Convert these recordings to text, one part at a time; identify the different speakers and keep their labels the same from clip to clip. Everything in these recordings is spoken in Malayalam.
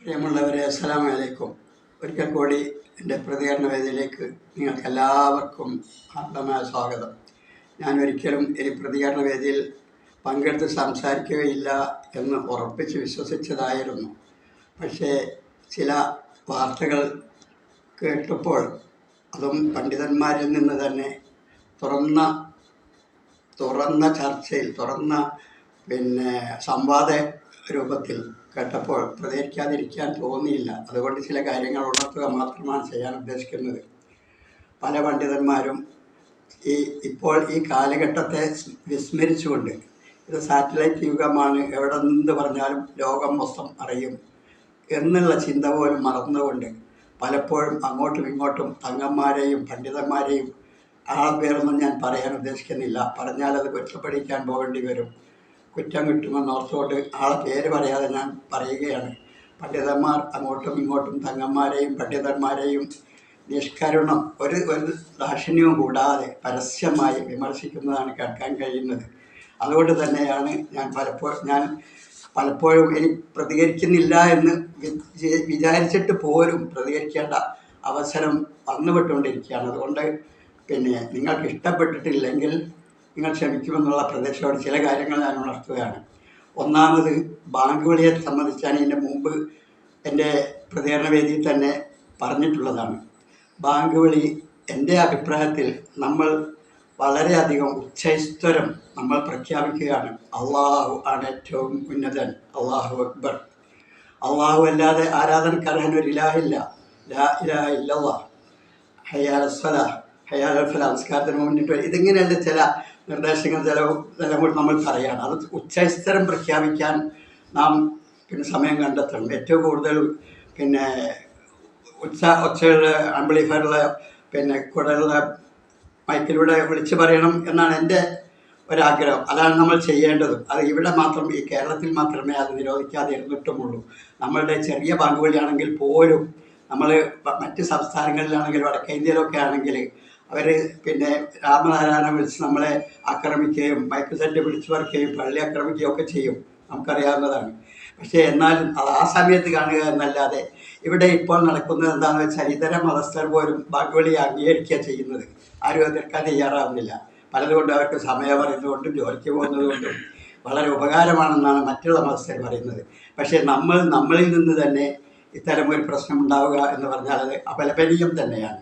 Speaker 1: പ്രിയമുള്ളവരെ അസ്സലാമു വലൈക്കും ഒരിക്കൽ കൂടി എന്റെ പ്രതികരണ വേദിയിലേക്ക് നിങ്ങൾക്ക് എല്ലാവർക്കും ആർദ്രമായ സ്വാഗതം. ഞാൻ ഒരിക്കലും ഈ പ്രതികരണ വേദിയിൽ പങ്കെടുത്ത് സംസാരിക്കുകയില്ല എന്ന് ഉറപ്പിച്ച് വിശ്വസിച്ചതായിരുന്നു. പക്ഷേ ചില വാർത്തകൾ കേട്ടപ്പോൾ അതും പണ്ഡിതന്മാരിൽ നിന്ന് തന്നെ തുറന്ന തുറന്ന ചർച്ചയിൽ തുറന്ന പിന്നെ സംവാദ രൂപത്തിൽ കേട്ടപ്പോൾ പ്രതികരിക്കാതിരിക്കാൻ തോന്നിയില്ല. അതുകൊണ്ട് ചില കാര്യങ്ങൾ ഉണർത്തുക മാത്രമാണ് ചെയ്യാൻ ഉദ്ദേശിക്കുന്നത്. പല പണ്ഡിതന്മാരും ഈ ഇപ്പോൾ ഈ കാലഘട്ടത്തെ വിസ്മരിച്ചുകൊണ്ട് ഇത് സാറ്റലൈറ്റ് യുഗമാണ് എവിടെ നിന്ന് പറഞ്ഞാലും ലോകം മൊത്തം അറിയും എന്നുള്ള ചിന്ത പോലും മറന്നുകൊണ്ട് പലപ്പോഴും അങ്ങോട്ടും ഇങ്ങോട്ടും തങ്ങന്മാരെയും പണ്ഡിതന്മാരെയും ആ പേരൊന്നും ഞാൻ പറയാൻ ഉദ്ദേശിക്കുന്നില്ല. പറഞ്ഞാൽ അത് കുറ്റപ്പെടിക്കാൻ പോകേണ്ടി വരും. കുറ്റം കിട്ടുമെന്ന് നോർത്തോട്ട് ആളെ പേര് പറയാതെ ഞാൻ പറയുകയാണ്. പണ്ഡിതന്മാർ അങ്ങോട്ടും ഇങ്ങോട്ടും തങ്ങന്മാരെയും പണ്ഡിതന്മാരെയും നിഷ്കരുണം ഒരു ഒരു ദാക്ഷിണ്യവും കൂടാതെ പരസ്യമായി വിമർശിക്കുന്നതാണ് കേൾക്കാൻ കഴിയുന്നത്. അതുകൊണ്ട് തന്നെയാണ് ഞാൻ പലപ്പോഴും ഞാൻ പലപ്പോഴും ഇനി പ്രതികരിക്കുന്നില്ല എന്ന് വിചാ- വിചാരിച്ചിട്ട് പോലും പ്രതികരിക്കേണ്ട അവസരം വന്നുവിട്ടുകൊണ്ടിരിക്കുകയാണ്. അതുകൊണ്ട് പിന്നെ നിങ്ങൾക്ക് ഇഷ്ടപ്പെട്ടിട്ടില്ലെങ്കിൽ നിങ്ങൾ ക്ഷമിക്കുമെന്നുള്ള പ്രതീക്ഷയോട് ചില കാര്യങ്ങൾ ഞാൻ ഉണർത്തുകയാണ്. ഒന്നാമത് ബാങ്ക് വിളിയെ സംബന്ധിച്ചാണ് ഇതിന്റെ മുമ്പ് എന്റെ പ്രതികരണ വേദിയിൽ തന്നെ പറഞ്ഞിട്ടുള്ളതാണ്. ബാങ്ക് വിളി എന്റെ അഭിപ്രായത്തിൽ നമ്മൾ വളരെയധികം ഉച്ചൈസ്വരം നമ്മൾ പ്രഖ്യാപിക്കുകയാണ്. അള്ളാഹു ആണ് ഏറ്റവും ഉന്നതൻ. അള്ളാഹു അക്ബർ. അള്ളാഹു അല്ലാതെ ആരാധനക്കറിയാൻ ഒരു ഇലാഹില്ല ലാ ഇലാ ഇല്ലല്ലാ ഹയാലസ്വല ഹയാലഫല നമസ്കാരത്തിന് വരും. ഇതിങ്ങനെയുള്ള ചില നിർദ്ദേശങ്ങൾ ചില ചില കൂടി നമ്മൾ പറയുകയാണ് അത് ഉച്ചസ്ഥരം പ്രഖ്യാപിക്കാൻ നാം പിന്നെ സമയം കണ്ടെത്തണം. ഏറ്റവും കൂടുതൽ പിന്നെ ഉച്ച ഉച്ചയുടെ ആംബ്ലിഫയറുള്ള പിന്നെ കൂടെയുള്ള മൈക്കിലൂടെ വിളിച്ചു പറയണം എന്നാണ് എന്റെ ഒരാഗ്രഹം. അതാണ് നമ്മൾ ചെയ്യേണ്ടത്. അത് ഇവിടെ മാത്രം ഈ കേരളത്തിൽ മാത്രമേ അത് നിരോധിക്കാതെ ഇരുന്നിട്ടുമുള്ളൂ. നമ്മളുടെ ചെറിയ ബാങ്കുകളിലാണെങ്കിൽ പോലും നമ്മൾ മറ്റ് സംസ്ഥാനങ്ങളിലാണെങ്കിൽ വടക്കേ ഇന്ത്യയിലൊക്കെ ആണെങ്കിൽ അവർ പിന്നെ രാമനാരായണ വിളിച്ച് നമ്മളെ ആക്രമിക്കുകയും മൈക്ക് സെറ്റ് വിളിച്ചു പറിക്കുകയും പള്ളി ആക്രമിക്കുകയും ഒക്കെ ചെയ്യും. നമുക്കറിയാവുന്നതാണ്. പക്ഷേ എന്നാലും അത് ആ സമയത്ത് കാണുക എന്നല്ലാതെ ഇവിടെ ഇപ്പോൾ നടക്കുന്നത് എന്താണെന്ന് വെച്ചാൽ ഇതര മതസ്ഥർ പോലും ബാഗ്വളി അംഗീകരിക്കുക ചെയ്യുന്നത് ആരും എതിർക്കാൻ തയ്യാറാവുന്നില്ല. പലതുകൊണ്ട് അവർക്ക് സമയം പറയുന്നതുകൊണ്ടും ജോലിക്ക് പോകുന്നതുകൊണ്ടും വളരെ ഉപകാരമാണെന്നാണ് മറ്റുള്ള മതസ്ഥർ പറയുന്നത്. പക്ഷേ നമ്മൾ നമ്മളിൽ നിന്ന് തന്നെ ഇത്തരം ഒരു പ്രശ്നം ഉണ്ടാവുക എന്ന് പറഞ്ഞാൽ അത് അപലപനീയം തന്നെയാണ്.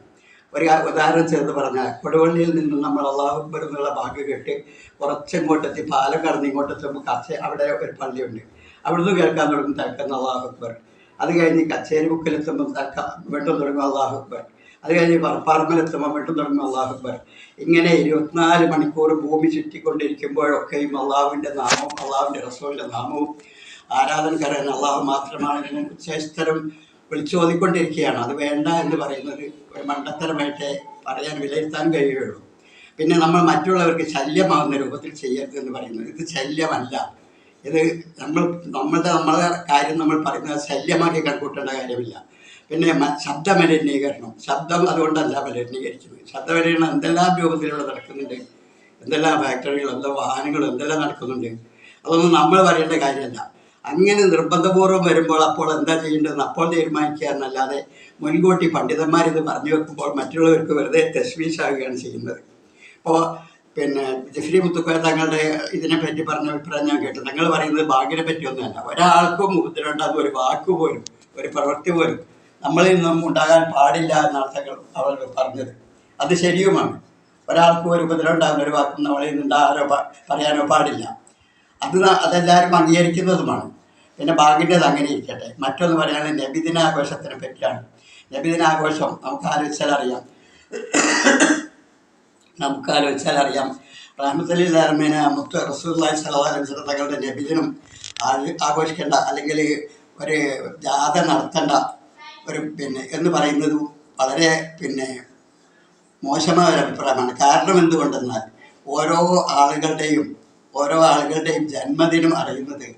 Speaker 1: ഒരു ഉദാഹരണം ചേർന്ന് പറഞ്ഞാൽ കൊടുവള്ളിയിൽ നിന്ന് നമ്മൾ അള്ളാഹു എന്നുള്ള കെട്ടി കേട്ട് കുറച്ചിങ്ങോട്ടെത്തി പാലം കടന്ന് ഇങ്ങോട്ടെത്തുമ്പോൾ കച്ച അവിടെ ഒരു പള്ളിയുണ്ട്. അവിടുന്ന് കേൾക്കാൻ തുടങ്ങും തൽക്കുന്ന അള്ളാഹു അക്ബർ. അത് കഴിഞ്ഞ് കച്ചേരി ബുക്കിലെത്തുമ്പോൾ തൽക്ക വീണ്ടും തുടങ്ങും അള്ളാഹു അക്ബർ. അത് കഴിഞ്ഞ് പറപ്പാറമ്പിലെത്തുമ്പോൾ വീണ്ടും തുടങ്ങും അള്ളാഹു അക്ബർ. ഇങ്ങനെ ഇരുപത്തിനാല് മണിക്കൂർ ഭൂമി ചുറ്റിക്കൊണ്ടിരിക്കുമ്പോഴൊക്കെയും അള്ളാഹുവിന്റെ നാമവും അള്ളാഹുവിന്റെ റസൂലിന്റെ നാമവും ആരാധനക്കാരൻ അള്ളാഹു മാത്രമാണ്. ഉച്ചസ്ഥരം വിളിച്ചോതിക്കൊണ്ടിരിക്കുകയാണ് അത് വേണ്ട എന്ന് പറയുന്നത് ഒരു മണ്ടത്തരമായിട്ട് പറയാൻ വിലയിരുത്താൻ കഴിയുകയുള്ളൂ പിന്നെ നമ്മൾ മറ്റുള്ളവർക്ക് ശല്യമാകുന്ന രൂപത്തിൽ ചെയ്യരുത് എന്ന് പറയുന്നത് ഇത് ശല്യമല്ല. ഇത് നമ്മൾ നമ്മളുടെ നമ്മളെ കാര്യം നമ്മൾ പറയുന്നത് ശല്യമാക്കി കണക്കൂട്ടേണ്ട കാര്യമില്ല. പിന്നെ ശബ്ദമലിനീകരണം. ശബ്ദം അതുകൊണ്ടല്ല മലിനീകരിക്കുന്നത്. ശബ്ദമലിനീകരണം എന്തെല്ലാം രൂപത്തിലുള്ള നടക്കുന്നുണ്ട്? എന്തെല്ലാം ഫാക്ടറികൾ എന്തെല്ലാം വാഹനങ്ങൾ എന്തെല്ലാം നടക്കുന്നുണ്ട്? അതൊന്നും നമ്മൾ പറയേണ്ട കാര്യമല്ല. അങ്ങനെ നിർബന്ധപൂർവം വരുമ്പോൾ അപ്പോൾ എന്താ ചെയ്യേണ്ടതെന്ന് അപ്പോൾ തീരുമാനിക്കുക എന്നല്ലാതെ മുൻകൂട്ടി പണ്ഡിതന്മാർ ഇത് പറഞ്ഞു വെക്കുമ്പോൾ മറ്റുള്ളവർക്ക് വെറുതെ തശ്മീശാവുകയാണ് ചെയ്യുന്നത്. അപ്പോൾ പിന്നെ ജഫ്രി മുത്തുക്കോയ തങ്ങളുടെ ഇതിനെപ്പറ്റി പറഞ്ഞ അഭിപ്രായം ഞാൻ കേട്ടു. തങ്ങൾ പറയുന്നത് ഭാഗ്യനെ പറ്റിയൊന്നുമല്ല. ഒരാൾക്കും ഉപദ്രവം ഒരു വാക്ക് പോലും ഒരു പ്രവൃത്തി പോലും നമ്മളിൽ നിന്നും ഉണ്ടാകാൻ പാടില്ല എന്നാണ് തങ്ങൾ അവൾ പറഞ്ഞത്. അത് ശരിയുമാണ്. ഒരാൾക്കും ഒരു ഉപദ്രവം ഉണ്ടാകുന്ന ഒരു വാക്കും നമ്മളിൽ നിന്ന് ഉണ്ടാകാനോ പറയാനോ പാടില്ല. അത് അതെല്ലാവരും അംഗീകരിക്കുന്നതുമാണ്. പിന്നെ ബാഗിന്റെത് അങ്ങനെ ഇരിക്കട്ടെ. മറ്റൊന്ന് പറയുകയാണെങ്കിൽ നബിദിനാഘോഷത്തിനെ പറ്റിയാണ്. നബിദിനാഘോഷം നമുക്ക് ആലോചിച്ചാൽ അറിയാം നമുക്ക് ആലോചിച്ചാൽ അറിയാം റഹ്മത്തലില്ലാർമീന മുത്ത് റസൂല്ലായി സലഹ് തങ്ങളുടെ നബിദിനം ആഘോഷിക്കേണ്ട അല്ലെങ്കിൽ ഒരു ജാഥ നടത്തേണ്ട ഒരു പിന്നെ എന്ന് പറയുന്നത് വളരെ പിന്നെ മോശമായ ഒരു അഭിപ്രായമാണ്. കാരണം എന്തുകൊണ്ടെന്നാൽ ഓരോ ആളുകളുടെയും ഓരോ ആളുകളുടെയും ജന്മദിനം അറിയുന്നത്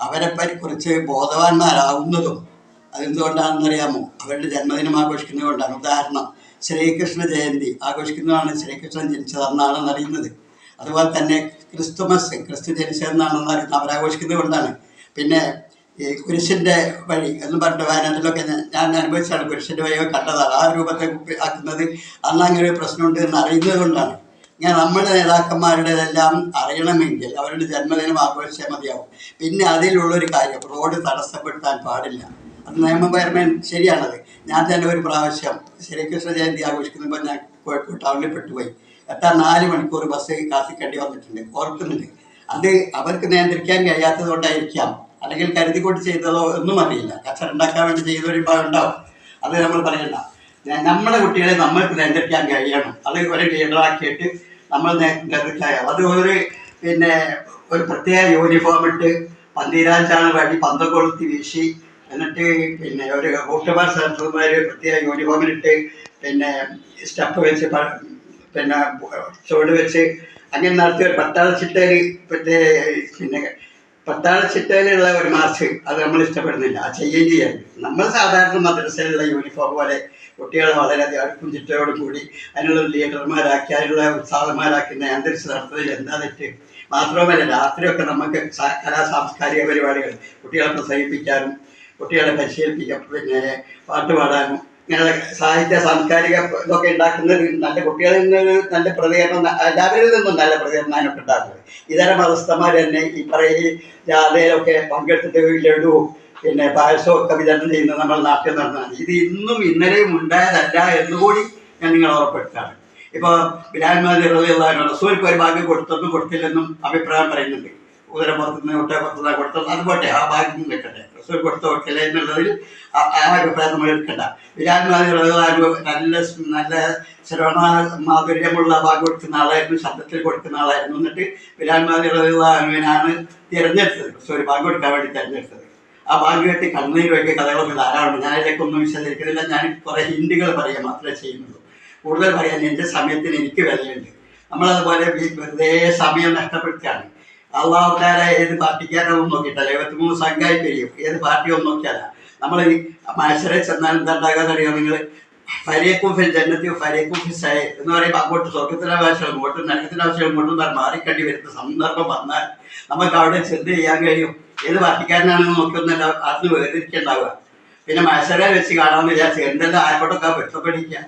Speaker 1: അവരെ കുറിച്ച് ബോധവാന്മാരാകുന്നതും അതെന്തുകൊണ്ടാണെന്ന് അതെന്തുകൊണ്ടാണെന്നറിയാമോ? അവരുടെ ജന്മദിനം ആഘോഷിക്കുന്നത് കൊണ്ടാണ് ഉദാഹരണം ശ്രീകൃഷ്ണ ജയന്തി ആഘോഷിക്കുന്നതാണ് ശ്രീകൃഷ്ണൻ ജനിച്ചത് അന്നാണെന്ന് അറിയുന്നത്. അതുപോലെ തന്നെ ക്രിസ്തുമസ് ക്രിസ്തു ജനിച്ചതെന്നാണെന്ന് അറിയുന്നത് അവരാഘോഷിക്കുന്നത് കൊണ്ടാണ് പിന്നെ ഈ കുരിശിന്റെ വഴി എന്ന് പറഞ്ഞിട്ട് വയനാട്ടിലൊക്കെ ഞാൻ- ഞാൻ അനുഭവിച്ചാണ് കുരിശിന്റെ വഴിയൊക്കെ കണ്ടതാണ്. ആ രൂപത്തെ ആക്കുന്നത് അന്ന് അങ്ങനെ ഒരു പ്രശ്നമുണ്ട് എന്ന് അറിയുന്നത് കൊണ്ടാണ് ഞാൻ നമ്മുടെ നേതാക്കന്മാരുടേതെല്ലാം അറിയണമെങ്കിൽ അവരുടെ ജന്മദിനം ആഘോഷിച്ചാൽ മതിയാവും. പിന്നെ അതിലുള്ളൊരു കാര്യം റോഡ് തടസ്സപ്പെടുത്താൻ പാടില്ല. അത് നിയമപരമായി ശരിയാണത്. ഞാൻ തന്നെ ഒരു പ്രാവശ്യം ശ്രീകൃഷ്ണ ജയന്തി ആഘോഷിക്കുമ്പോൾ ഞാൻ കോഴിക്കോട് ടൗണിൽ പെട്ടുപോയി. എത്താൻ നാല് മണിക്കൂർ ബസ് കാത്തിക്കേണ്ടി വന്നിട്ടുണ്ട്. ഓർക്കുന്നുണ്ട്. അത് അവർക്ക് നിയന്ത്രിക്കാൻ കഴിയാത്തത് കൊണ്ടായിരിക്കാം അല്ലെങ്കിൽ കരുതിക്കൊണ്ട് ചെയ്തതോ ഒന്നും അറിയില്ല. കച്ചറ ഉണ്ടാക്കാൻ വേണ്ടി ചെയ്തൊരു വിഭാഗം ഉണ്ടാവും. അത് നമ്മൾ പറയണ്ട. നമ്മുടെ കുട്ടികളെ നമ്മൾക്ക് നിയന്ത്രിക്കാൻ കഴിയണം. അത് ഒരു ലീഡറാക്കിയിട്ട് നമ്മൾ ഗർഭിച്ചായ അത് ഒരു പിന്നെ ഒരു പ്രത്യേക യൂണിഫോം ഇട്ട് പന്തീരാഞ്ചാണ് വഴി പന്ത കൊളുത്തി വീശി. എന്നിട്ട് പിന്നെ ഒരു കൂട്ടുമാർ സെൻസർമാർ പ്രത്യേക യൂണിഫോമിലിട്ട് പിന്നെ സ്റ്റെപ്പ് വെച്ച് പിന്നെ ചുവട് വെച്ച് അങ്ങനെ നടത്തിയ ഒരു ചിട്ടയിൽ പിന്നെ പിന്നെ പത്താള ചിട്ടയിലുള്ള ഒരു മാർച്ച് അത് നമ്മൾ ഇഷ്ടപ്പെടുന്നില്ല. ആ ചെയ്യേണ്ടി നമ്മൾ സാധാരണ മദ്രസയിലുള്ള യൂണിഫോം പോലെ കുട്ടികളെ വളരെയധികം അടുക്കും കൂടി അതിനുള്ള ലീഡർമാരാക്കി അതിനുള്ള ഉത്സാഹന്മാരാക്കുന്ന അന്തരീക്ഷം നടത്തുന്നതിൽ എന്താ തെറ്റ്? മാത്രവുമല്ല രാത്രിയൊക്കെ നമുക്ക് കലാ സാംസ്കാരിക പരിപാടികൾ കുട്ടികളെ പ്രസവിപ്പിക്കാനും കുട്ടികളെ പരിശീലിപ്പിക്കാം. പിന്നെ പാട്ട് പാടാനും ഇങ്ങനെ സാഹിത്യ സാംസ്കാരിക ഇതൊക്കെ ഉണ്ടാക്കുന്ന നല്ല കുട്ടികളിൽ നിന്ന് നല്ല പ്രതികരണം എല്ലാവരിൽ നിന്നും നല്ല പ്രതികരണമാണ് ഉണ്ടാക്കുന്നത് ഇതര മതസ്ഥന്മാർ തന്നെ ഈ പറയുന്ന ജാഥയിലൊക്കെ പങ്കെടുത്തിട്ട് ലഡുവും പിന്നെ പായസവും ഒക്കെ വിതരണം ചെയ്യുന്നത് നമ്മൾ നാട്ടിൽ നടന്നതാണ് ഇത് ഇന്നും ഇന്നലെയും ഉണ്ടായതല്ല എന്നുകൂടി ഞാൻ നിങ്ങളെ ഉറപ്പെടുത്താണ് ഇപ്പോൾ ബിലാൽമാതി റസൂർക്ക് ഒരു ഭാഗ്യം കൊടുത്തൊന്നും കൊടുത്തില്ലെന്നും അഭിപ്രായം പറയുന്നുണ്ട്. ഉദരപ്പുറത്തുനിന്ന് ഒട്ടേപ്പുറത്തുനിന്ന് കൊടുത്തത് അതുപോട്ടെ ആ ഭാഗ്യം റസൂൽ കൊടുത്ത എന്നുള്ളതിൽ ആ അഭിപ്രായം നമ്മൾ എടുക്കണ്ട. ബിലാൽമാതി നല്ല നല്ല ശ്രവണ മാധുര്യമുള്ള ഭാഗം കൊടുക്കുന്ന ആളായിരുന്നു ശബ്ദത്തിൽ കൊടുക്കുന്ന ആളായിരുന്നു. എന്നിട്ട് റഹുവിനാണ് തിരഞ്ഞെടുത്തത്. സോറി ഭാഗം കൊടുക്കാൻ വേണ്ടി തിരഞ്ഞെടുത്തത്. ആ ഭാഗ്യമായിട്ട് കണ്ണീരൊക്കെ കഥകളൊക്കെ ധാരാളമുണ്ട് ഞാൻ ഇതിലേക്കൊന്നും വിശദീകരിക്കുന്നില്ല. ഞാൻ കുറേ ഹിന്ദികൾ പറയുക മാത്രമേ ചെയ്യുന്നുള്ളൂ. കൂടുതൽ പറയാൻ എന്റെ സമയത്തിന് എനിക്ക് വിലയുണ്ട്. നമ്മളതുപോലെ വെറുതെ സമയം നഷ്ടപ്പെടുത്തുകയാണ്. അള്ളാഹുക്കാരെ ഏത് പാർട്ടിക്കാരൊന്നും നോക്കിയിട്ടല്ല. ഇരുപത്തിമൂന്ന് സംഘമായി പിരിയും. ഏത് പാർട്ടിയൊന്നും നോക്കിയല്ല നമ്മൾ ഈ മനുഷ്യരെ ചെന്നാൽ എന്താ ഉണ്ടാകാന്ന് അറിയാം നിങ്ങൾ ഫരേക്കും ഫിൽ ജന്നത്തി ഫരേക്കും സൈ എന്ന് പറയുമ്പോൾ അങ്ങോട്ട് സ്വർഗത്തിന്റെ ആവശ്യം ഇങ്ങോട്ടും നരകത്തിന്റെ ആവശ്യം ഇങ്ങോട്ടും പറഞ്ഞ് മാറിക്കണ്ടി വരുന്ന സന്ദർഭം വന്നാൽ നമുക്ക് അവിടെ ചെന്ന് ചെയ്യാൻ കഴിയും. ഏത് പാർട്ടിക്കാരനാണെന്ന് നോക്കിയൊന്നല്ല അതിന് വേർതിരിക്കുന്നുണ്ടാവുക പിന്നെ മനുഷ്യരെ വെച്ച് കാണാമെന്ന് വിചാരിച്ചു എന്തെല്ലാം ആരോടൊക്കെ വെട്ടപ്പെടിക്കുക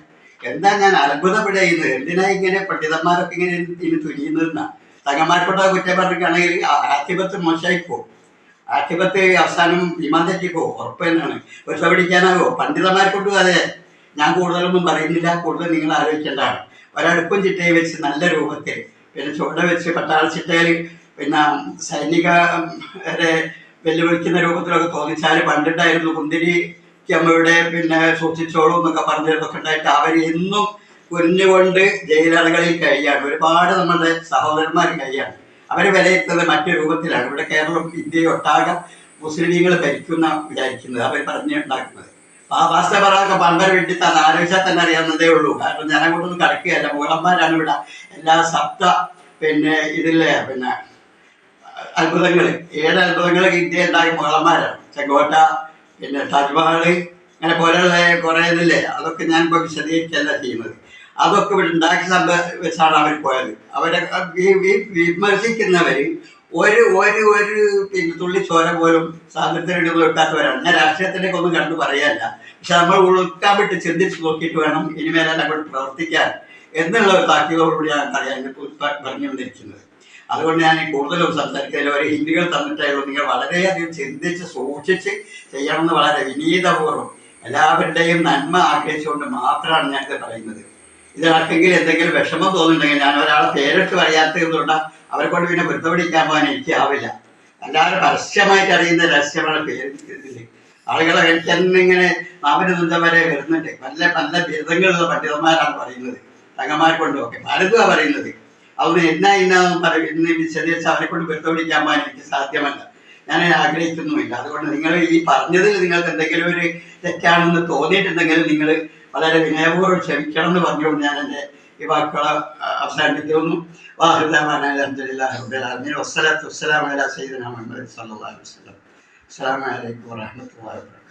Speaker 1: എന്താ ഞാൻ അത്ഭുതപ്പെടുന്നത് എന്തിനാ ഇങ്ങനെ പണ്ഡിതന്മാരൊക്കെ ഇങ്ങനെ ഇനി തുനിയുന്നതെന്നാ? തങ്ങന്മാർക്കൊക്കെ കുറ്റം പറഞ്ഞിട്ടാണെങ്കിൽ മോശമായി പോകും. ആക്ഷിപത്ത് അവസാനം പോകും ഉറപ്പ് തന്നെയാണ്. വെട്ട പിടിക്കാനാകോ പണ്ഡിതന്മാർക്കൊട്ട് അതെ. ഞാൻ കൂടുതലൊന്നും പറയുന്നില്ല. കൂടുതൽ നിങ്ങൾ ആലോചിക്കേണ്ടതാണ്. ഒരടുപ്പും ചിട്ടയെ വെച്ച് നല്ല രൂപത്തിൽ പിന്നെ ചുവട വെച്ച് പട്ടാള ചിട്ടയിൽ പിന്നെ സൈനികരെ വെല്ലുവിളിക്കുന്ന രൂപത്തിലൊക്കെ തോന്നിച്ചാൽ പണ്ടുണ്ടായിരുന്നു കുന്തിരി അമ്മയുടെ പിന്നെ സൂക്ഷിച്ചോളൂ എന്നൊക്കെ പറഞ്ഞതൊക്കെ ഉണ്ടായിട്ട് അവർ എന്നും കുരിഞ്ഞുകൊണ്ട് ജയിലറകളിൽ കഴിയാണ്. ഒരുപാട് നമ്മുടെ സഹോദരന്മാർ കഴിയാണ്. അവരെ വിലയിരുത്തുന്നത് മറ്റു രൂപത്തിലാണ് ഇവിടെ കേരളം ഇന്ത്യയെ ഒട്ടാകെ മുസ്ലിമീങ്ങൾ ഭരിക്കുന്ന വിചാരിക്കുന്നത്. അവർ പറഞ്ഞുണ്ടാക്കുന്നത് ആ പാസ്റ്റർ പറയാനൊക്കെ പമ്പർ വേണ്ടി തന്നെ ആലോചിച്ചാൽ തന്നെ അറിയാവുന്നതേ ഉള്ളൂ. കാരണം ഞാൻ അങ്ങോട്ടൊന്നും കിടക്കുകയല്ല. മുകളന്മാരാണ് ഇവിടെ എല്ലാ സപ്ത പിന്നെ ഇതിലെ പിന്നെ അത്ഭുതങ്ങൾ ഏഴ് അത്ഭുതങ്ങൾ ഇന്ത്യ ഉണ്ടായ മുകളന്മാരാണ് ചെങ്കോട്ട പിന്നെ താജ്മഹൽ അങ്ങനെ പോലെയുള്ള കുറേ ഇതില്ലേ അതൊക്കെ ഞാൻ ഇപ്പോൾ വിശദീകരിക്കല്ല ചെയ്യുന്നത്. അതൊക്കെ ഇവിടെ ഉണ്ടാക്കി വെച്ചാണ് അവർ പോയത്. അവരെ വിമർശിക്കുന്നവർ ഒരു ഒരു ഒരു പിന്നെ തുള്ളി ചോര പോലും സ്വാതന്ത്ര്യം വെക്കാത്തവരാണ് ഞാൻ രാഷ്ട്രീയത്തിലേക്ക് ഒന്നും കണ്ടു പറയാനല്ല പക്ഷെ നമ്മൾ ഉൾക്കാൻ വിട്ട് ചിന്തിച്ച് നോക്കിയിട്ട് വേണം ഇനിമേലെ അങ്ങോട്ട് പ്രവർത്തിക്കാൻ എന്നുള്ള ഒരു താക്കീതോടുകൂടി ഞാൻ പറയാൻ പറഞ്ഞുകൊണ്ടിരിക്കുന്നത്. അതുകൊണ്ട് ഞാൻ കൂടുതലും സംസാരിക്കാൻ ഒരു ഹിന്ദികൾ തന്നിട്ടായുള്ളൂ നിങ്ങൾ വളരെയധികം ചിന്തിച്ച് സൂക്ഷിച്ച് ചെയ്യണമെന്ന് വളരെ വിനീതപൂർവം എല്ലാവരുടെയും നന്മ ആഗ്രഹിച്ചുകൊണ്ട് മാത്രമാണ് ഞാനിത് പറയുന്നത്. ഇതിനാർക്കെങ്കിലും എന്തെങ്കിലും വിഷമം തോന്നുന്നുണ്ടെങ്കിൽ ഞാൻ ഒരാളെ പേരിട്ട് പറയാത്തത് കൊണ്ട് അവരെ കൊണ്ട് പിന്നെ വൃത്തപിടിക്കാൻ പോകാൻ എനിക്ക് ആവില്ല. എല്ലാവരും പരസ്യമായിട്ട് അറിയുന്ന രഹസ്യമാണ് പേര്. ആളുകളെ എനിക്ക് എന്നിങ്ങനെ നാവിന് നിന്ന വരെ വരുന്നുണ്ട്. നല്ല നല്ല ബിരുദങ്ങളുള്ള പണ്ഡിതന്മാരാണ് പറയുന്നത്. തങ്ങന്മാരെ കൊണ്ടും ഒക്കെ. പലതുമാണ് പറയുന്നത്. അവന് എന്നാ പറയും ഇന്ന് വിശദീകരിച്ച് അവരെ കൊണ്ട് വൃത്തപിടിക്കാൻ പോകാൻ എനിക്ക് സാധ്യമല്ല. ഞാൻ ആഗ്രഹിക്കുന്നുമില്ല. അതുകൊണ്ട് നിങ്ങൾ ഈ പറഞ്ഞതിൽ നിങ്ങൾക്ക് എന്തെങ്കിലും ഒരു തെറ്റാണെന്ന് തോന്നിയിട്ടുണ്ടെങ്കിൽ നിങ്ങൾ വളരെ വിനയപൂർവം ക്ഷമിക്കണം എന്ന് പറഞ്ഞുകൊണ്ട് ഞാൻ എന്റെ ഈ വാക്കുകളെ അവസാനിപ്പിക്കുന്നു. വാഹുദാൻ അലഹദില്ല വസ്സലാത്തു വസ്സലാം വസല്ലം. അസ്സലാമു അലൈക്കും വറഹ്മത്തുള്ളാഹി വബറകാതുഹു.